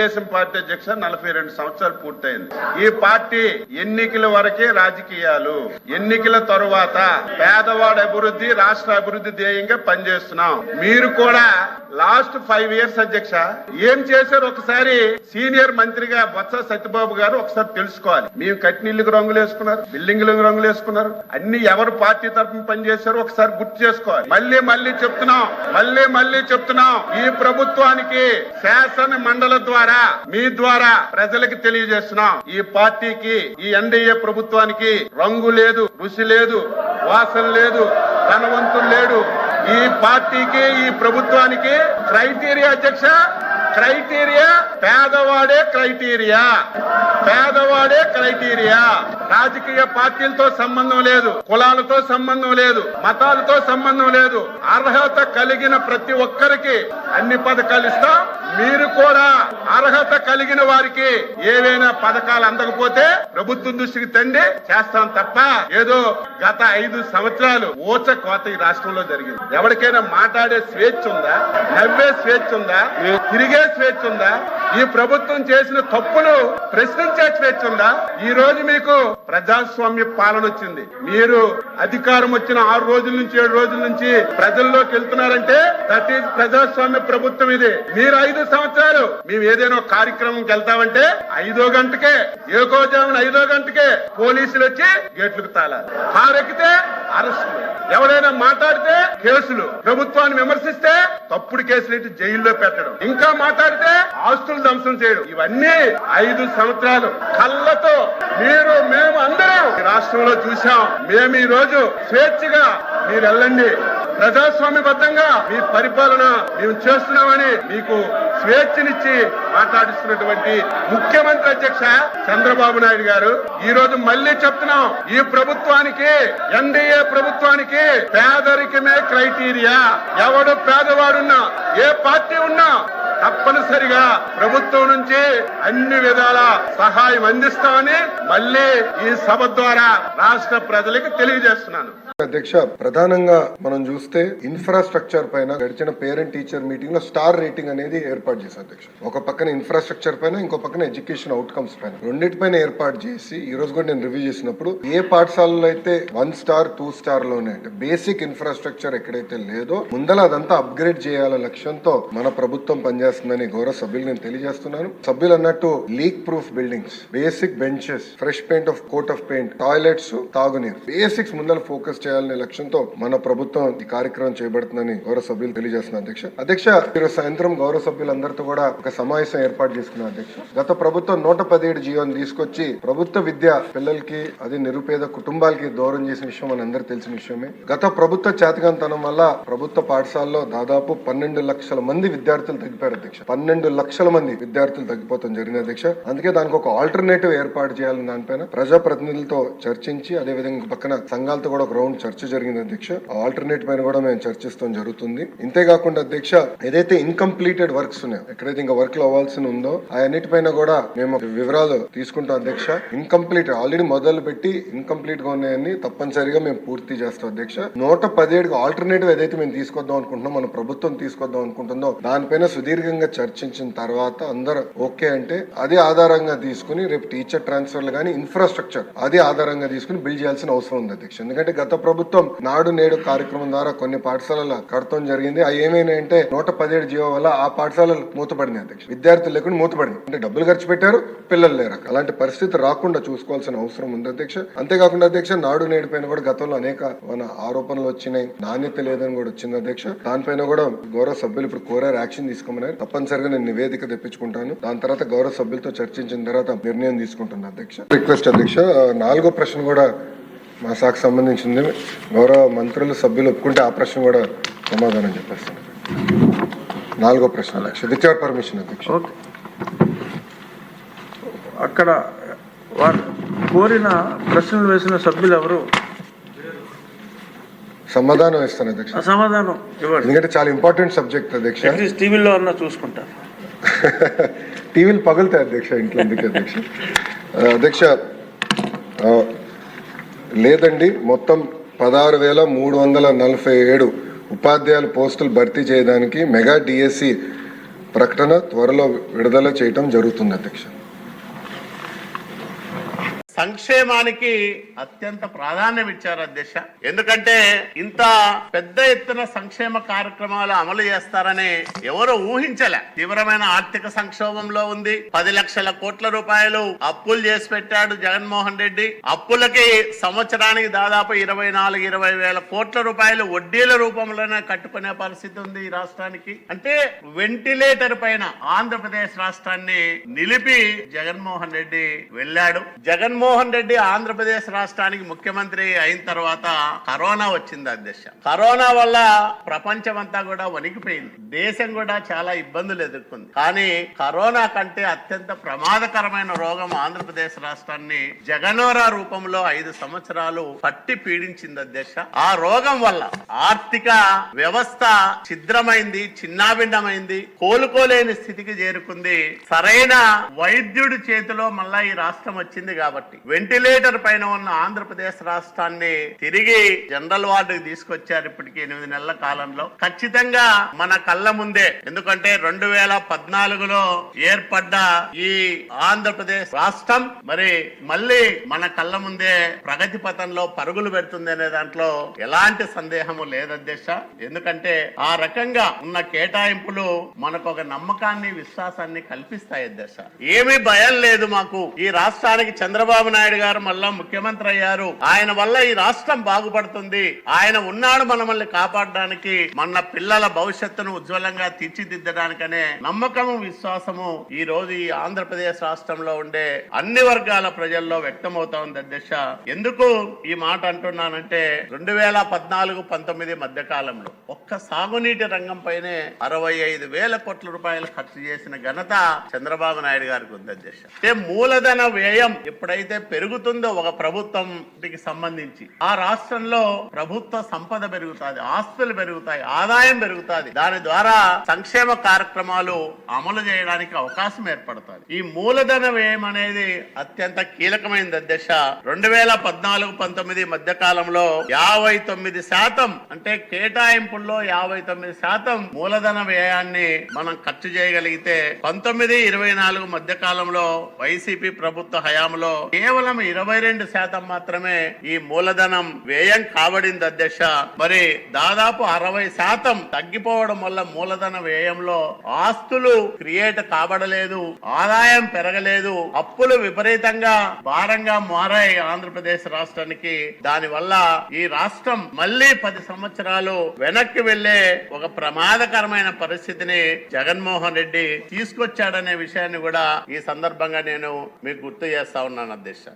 Telugu Desam party అధ్యక్ష నలభై రెండు సంవత్సరాలు పూర్తయింది. ఈ పార్టీ ఎన్నికల వరకే రాజకీయాలు ఎన్నికల తరువాత పేదవాడ అభివృద్ధి రాష్ట్ర అభివృద్ధి ధ్యేయంగా పనిచేస్తున్నాం. మీరు కూడా లాస్ట్ ఫైవ్ ఇయర్స్ అధ్యక్ష ఏం చేశారు? ఒకసారి సీనియర్ మంత్రిగా బొత్స సత్యబాబు గారు ఒకసారి తెలుసుకోవాలి. మేము కట్టినీళ్ళకి రంగులు వేసుకున్నారు బిల్డింగ్లకు రంగులు వేసుకున్నారు. అన్ని ఎవరు పార్టీ తరఫున పనిచేశారో ఒకసారి గుర్తు చేసుకోవాలి. మళ్ళీ మళ్ళీ చెప్తున్నాం మళ్ళీ మళ్ళీ చెప్తున్నాం. ఈ ప్రభుత్వానికి శాసన మండలి ద్వారా మీ ద్వారా ప్రజలకు తెలియజేస్తున్నాం. ఈ పార్టీకి ఈ ఎన్డీఏ ప్రభుత్వానికి రంగు లేదు రుచి లేదు వాసన లేదు ధనవంతులు లేడు. ఈ పార్టీకి ఈ ప్రభుత్వానికి క్రైటీరియా అధ్యక్ష క్రైటీరియా? పేదవాడే క్రైటీరియా. పేదవాడే క్రైటీరియా. రాజకీయ పార్టీలతో సంబంధం లేదు. కులాలతో సంబంధం లేదు. మతాలతో సంబంధం లేదు. అర్హత కలిగిన ప్రతి ఒక్కరికి అన్ని పథకాలు ఇస్తాం. మీరు కూడా అర్హత కలిగిన వారికి ఏవైనా పథకాలు అందకపోతే ప్రభుత్వం దృష్టికి తండి చేస్తాం తప్ప ఏదో గత ఐదు సంవత్సరాలు ఓచ కోత ఈ రాష్ట్రంలో జరిగింది. ఎవరికైనా మాట్లాడే స్వేచ్ఛ ఉందా? నవ్వే స్వేచ్ఛ ఉందా? తిరిగే స్వేచ్ఛ ఉందా ఈ ప్రభుత్వం చేసిన తప్పులు ప్రశ్నించే స్వేచ్ఛ ఉందా? ఈ రోజు మీకు ప్రజాస్వామ్య పాలన వచ్చింది. మీరు అధికారం వచ్చిన ఆరు రోజుల నుంచి ఏడు రోజుల నుంచి ప్రజల్లోకి వెళ్తున్నారంటే దట్ ఈజ్ ప్రజాస్వామ్య ప్రభుత్వం ఇది. మీరు ఐదు సంవత్సరాలు మేము ఏదైనా కార్యక్రమంకి వెళ్తామంటే ఐదో గంటకే ఏకోజామున ఐదో గంటకే పోలీసులు వచ్చి గేట్లకు తాళాలి. కారు అరెస్టులు. ఎవరైనా మాట్లాడితే కేసులు. ప్రభుత్వాన్ని విమర్శిస్తే తప్పుడు కేసులు ఇటు జైల్లో పెట్టడం. ఇంకా మాట్లాడితే ఆస్తులు ధ్వంసం చేయడం. ఇవన్నీ ఐదు సంవత్సరాలు. కళ్ళతో మీరు మేము అందరం రాష్ట్రంలో చూసాం మేము ఈ రోజు స్వేచ్ఛగా మీరు వెళ్ళండి. ప్రజాస్వామ్యబద్ధంగా మీ పరిపాలన మేము చేస్తున్నామని మీకు స్వేచ్ఛనిచ్చి మాట్లాడిస్తున్నటువంటి ముఖ్యమంత్రి అధ్యక్ష చంద్రబాబు నాయుడు గారు. ఈ రోజు మళ్ళీ చెప్తున్నాం ఈ ప్రభుత్వానికి ఎన్డీఏ ప్రభుత్వానికి పేదరికమే క్రైటీరియా. ఎవడు పేదవాడున్నా ఏ పార్టీ ఉన్నా తప్పనిసరిగా ప్రభుత్వం నుంచి అన్ని విధాల సహాయం అందిస్తామని మళ్ళీ ఈ సభ ద్వారా రాష్ట్ర ప్రజలకు తెలియజేస్తున్నాను. అధ్యక్ష ప్రధానంగా మనం చూస్తే ఇన్ఫ్రాస్ట్రక్చర్ పైన గడిచిన పేరెంట్ టీచర్ మీటింగ్లో స్టార్ రేటింగ్ అనేది ఏర్పాటు చేశారు అధ్యక్ష. ఒక పక్కన ఇన్ఫ్రాస్ట్రక్చర్ పైన ఇంకో పక్కన ఎడ్యుకేషన్ అవుట్కమ్స్ పైన. రెండింటిపైన ఏర్పాటు చేసి ఈ రోజు కూడా నేను రివ్యూ చేసినప్పుడు ఏ పాఠశాలలో అయితే వన్ స్టార్ టూ స్టార్లోనే అంటే బేసిక్ ఇన్ఫ్రాస్ట్రక్చర్ ఎక్కడైతే లేదో ముందల అదంతా అప్గ్రేడ్ చేయాల లక్ష్యంతో మన ప్రభుత్వం పనిచేస్తుందని గౌరవ సభ్యులు నేను తెలియజేస్తున్నాను. సభ్యులు అన్నట్టు leak proof buildings basic benches fresh paint of coat of paint toilets తాగునీరు. బేసిక్స్ ముందర ఫోకస్ చేయాలనే లక్ష్యంతో మన ప్రభుత్వం ఈ కార్యక్రమం చేయబడుతుందని గౌరవ సభ్యులు తెలియజేస్తున్నారు అధ్యక్ష. అధ్యక్ష ఈరోజు సాయంత్రం గౌరవ సభ్యులందరితో కూడా ఒక సమావేశం ఏర్పాటు చేసుకున్నారు అధ్యక్ష. గత ప్రభుత్వం నూట పదిహేడు జీవోని తీసుకొచ్చి ప్రభుత్వ విద్య పిల్లలకి అది నిరుపేద కుటుంబాలకి దూరం చేసిన విషయం మన తెలిసిన విషయమే. గత ప్రభుత్వ చేతకంతనం వల్ల ప్రభుత్వ పాఠశాలలో దాదాపు పన్నెండు లక్షల మంది విద్యార్థులు తగ్గిపోయారు అధ్యక్ష. పన్నెండు లక్షల మంది విద్యార్థులు తగ్గిపోతాం జరిగింది అధ్యక్ష. అందుకే దానికి ఒక ఆల్టర్నేటివ్ ఏర్పాటు చేయాలని దానిపైన ప్రజాప్రతినిధులతో చర్చించి అదే విధంగా పక్కన సంఘాలతో కూడా ఒక రౌండ్ చర్చ జరిగింది అధ్యక్ష. ఆల్టర్నేట్ పైన కూడా మేము చర్చిస్తాం జరుగుతుంది. ఇంతేకాకుండా అధ్యక్ష ఏదైతే ఇన్కంప్లీటెడ్ వర్క్స్ ఉన్నాయో ఎక్కడైతే ఇంకా వర్క్లో అవ్వాల్సి ఉందో ఆ అన్నిటిపైన కూడా మేము వివరాలు తీసుకుంటాం అధ్యక్ష. ఇన్కంప్లీట్ ఆల్రెడీ మొదలు పెట్టి ఇన్కంప్లీట్గా ఉన్నాయని తప్పనిసరిగా మేము పూర్తి చేస్తాం అధ్యక్ష. నూట పదిహేడు ఆల్టర్నేటివ్ ఏదైతే మేము తీసుకొద్దాం అనుకుంటున్నాం మన ప్రభుత్వం తీసుకొద్దాం అనుకుంటుందో దానిపైన సుదీర్ఘంగా చర్చించిన తర్వాత అందరూ ఓకే అంటే అదే ఆధారంగా తీసుకుని రేపు టీచర్ ట్రాన్స్ఫర్లు కానీ ఇన్ఫ్రాస్ట్రక్చర్ అదే ఆధారంగా తీసుకుని బిల్డ్ చేయాల్సిన అవసరం ఉంది అధ్యక్ష. ఎందుకంటే గత ప్రభుత్వం నాడు నేడు కార్యక్రమం ద్వారా కొన్ని పాఠశాలల కడతం జరిగింది. అవి ఏమైనాయంటే నూట పదిహేడు జీవో వల్ల ఆ పాఠశాలలు మూతపడింది అధ్యక్ష. విద్యార్థులు లేకుండా మూతపడింది అంటే డబ్బులు ఖర్చు పెట్టారు పిల్లలు లేరు అలాంటి పరిస్థితి రాకుండా చూసుకోవాల్సిన అవసరం ఉంది అధ్యక్ష. అంతేకాకుండా అధ్యక్ష నాడు నేడు పైన కూడా గతంలో అనేక మన ఆరోపణలు వచ్చినాయి. నాణ్యత లేదని కూడా వచ్చింది అధ్యక్ష. దానిపైన కూడా గౌరవ సభ్యులు ఇప్పుడు కోరారు యాక్షన్ తీసుకోమన్నారు. తప్పనిసరిగా నేను నివేదిక తెప్పించుకుంటాను. దాని తర్వాత గౌరవ సభ్యులతో చర్చించిన తర్వాత నిర్ణయం తీసుకుంటాను అధ్యక్ష. రిక్వెస్ట్ అధ్యక్ష నాలుగో ప్రశ్న కూడా మా శాఖకు సంబంధించింది. గౌరవ మంత్రులు సభ్యులు ఒప్పుకుంటే ఆ ప్రశ్న కూడా సమాధానం చెప్పేస్తాను. నాలుగో ప్రశ్న అధ్యక్ష. విత్ పర్మిషన్ అధ్యక్ష. అక్కడ వారు కోరిన ప్రశ్నలు వేసిన సభ్యులు ఎవరు? సమాధానం ఇస్తాను అధ్యక్ష. సమాధానం ఇవ్వండి. ఎందుకంటే చాలా ఇంపార్టెంట్ సబ్జెక్ట్ అధ్యక్ష. టీవీలో అన్నా చూసుకుంటారు టీవీలు పగులుతాయి అధ్యక్ష ఇంట్లో ఎందుకు అధ్యక్ష? అధ్యక్ష లేదండి మొత్తం పదహారు వేల మూడు వందల నలభై ఏడు ఉపాధ్యాయుల పోస్టులు భర్తీ చేయడానికి మెగా డిఎస్సి ప్రకటన త్వరలో విడుదల చేయటం జరుగుతుంది అధ్యక్ష. సంక్షేమానికి అత్యంత ప్రాధాన్యం ఇచ్చారు అధ్యక్ష. ఎందుకంటే ఇంత పెద్ద ఎత్తున సంక్షేమ కార్యక్రమాలు అమలు చేస్తారని ఎవరు ఊహించలే. తీవ్రమైన ఆర్థిక సంక్షోభంలో ఉంది. పది లక్షల కోట్ల రూపాయలు అప్పులు చేసి పెట్టాడు జగన్మోహన్ రెడ్డి. అప్పులకి సంవత్సరానికి దాదాపు ఇరవై నాలుగు ఇరవై వేల కోట్ల రూపాయలు వడ్డీల రూపంలోనే కట్టుకునే పరిస్థితి ఉంది ఈ రాష్ట్రానికి. అంటే వెంటిలేటర్ పైన ఆంధ్రప్రదేశ్ రాష్ట్రాన్ని నిలిపి జగన్మోహన్ రెడ్డి వెళ్ళాడు. జగన్మోహన్ రెడ్డి ఆంధ్రప్రదేశ్ రాష్ట్రానికి ముఖ్యమంత్రి అయిన తర్వాత కరోనా వచ్చింది అధ్యక్ష. కరోనా వల్ల ప్రపంచం అంతా కూడా వణికిపోయింది. దేశం కూడా చాలా ఇబ్బందులు ఎదుర్కొంది. కానీ కరోనా కంటే అత్యంత ప్రమాదకరమైన రోగం ఆంధ్రప్రదేశ్ రాష్ట్రాన్ని జగనోరా రూపంలో ఐదు సంవత్సరాలు పట్టి పీడించింది అధ్యక్ష. ఆ రోగం వల్ల ఆర్థిక వ్యవస్థ ఛిద్రమైంది చిన్నాభిన్నమైంది కోలుకోలేని స్థితికి చేరుకుంది. సరైన వైద్యుడి చేతిలో మళ్ళా ఈ రాష్ట్రం వచ్చింది కాబట్టి. వెంటిలేటర్ పైన ఉన్న ఆంధ్రప్రదేశ్ రాష్ట్రాన్ని తిరిగి జనరల్ వార్డుకి తీసుకొచ్చారు ఇప్పటికి ఎనిమిది నెలల కాలంలో. ఖచ్చితంగా మన కళ్ళ ముందే. ఎందుకంటే రెండు వేల పద్నాలుగులో ఏర్పడ్డ ఈ ఆంధ్రప్రదేశ్ రాష్ట్రం మరి మళ్ళీ మన కళ్ళ ముందే ప్రగతి పథంలో పరుగులు పెడుతుంది అనే దాంట్లో ఎలాంటి సందేహము లేదు అధ్యక్ష. ఎందుకంటే ఆ రకంగా ఉన్న కేటాయింపులు మనకు ఒక నమ్మకాన్ని విశ్వాసాన్ని కల్పిస్తాయి అధ్యక్ష. ఏమీ భయం లేదు మాకు. ఈ రాష్ట్రానికి చంద్రబాబు నాయుడు గారు మళ్ళా ముఖ్యమంత్రి అయ్యారు. ఆయన వల్ల ఈ రాష్ట్రం బాగుపడుతుంది. ఆయన ఉన్నాడు మనల్ని కాపాడడానికి. మన పిల్లల భవిష్యత్తును ఉజ్వలంగా తీర్చిదిద్దడానికనే నమ్మకము విశ్వాసము ఈ రోజు ఈ ఆంధ్రప్రదేశ్ రాష్ట్రంలో ఉండే అన్ని వర్గాల ప్రజల్లో వ్యక్తమవుతా ఉంది అధ్యక్ష. ఎందుకు ఈ మాట అంటున్నానంటే రెండు వేల పద్నాలుగు పంతొమ్మిది మధ్య కాలంలో ఒక్క సాగునీటి రంగం పైనే అరవై ఐదు వేల కోట్ల రూపాయలు ఖర్చు చేసిన ఘనత చంద్రబాబు నాయుడు గారికి ఉంది అధ్యక్ష. అంటే మూలధన వ్యయం ఎప్పుడైతే పెరుగుతుందో ఒక ప్రభుత్వంకి సంబంధించి. ఆ రాష్ట్రంలో ప్రభుత్వ సంపద పెరుగుతుంది ఆస్తులు పెరుగుతాయి ఆదాయం పెరుగుతుంది. దాని ద్వారా సంక్షేమ కార్యక్రమాలు అమలు చేయడానికి అవకాశం ఏర్పడుతుంది. ఈ మూలధన వ్యయం అనేది అత్యంత కీలకమైన దశ రెండు వేల పద్నాలుగు పంతొమ్మిది మధ్య కాలంలో యాభై తొమ్మిది శాతం అంటే కేటాయింపుల్లో యాభై తొమ్మిది శాతం మూలధన వ్యయాన్ని మనం ఖర్చు చేయగలిగితే పంతొమ్మిది ఇరవై నాలుగు మధ్య కాలంలో వైసీపీ ప్రభుత్వ హయాంలో కేవలం ఇరవై రెండు శాతం మాత్రమే ఈ మూలధనం వ్యయం కాబడింది అధ్యక్ష. మరి దాదాపు అరవై శాతం తగ్గిపోవడం వల్ల మూలధన వ్యయంలో ఆస్తులు క్రియేట్ కాబడలేదు ఆదాయం పెరగలేదు అప్పులు విపరీతంగా భారంగా మారాయి ఆంధ్రప్రదేశ్ రాష్ట్రానికి. దాని వల్ల ఈ రాష్ట్రం మళ్ళీ పది సంవత్సరాలు వెనక్కి వెళ్ళే ఒక ప్రమాదకరమైన పరిస్థితిని జగన్మోహన్ రెడ్డి తీసుకొచ్చాడనే విషయాన్ని కూడా ఈ సందర్భంగా నేను మీకు గుర్తు చేస్తా ఉన్నాను అధ్యక్ష. ದೇಶ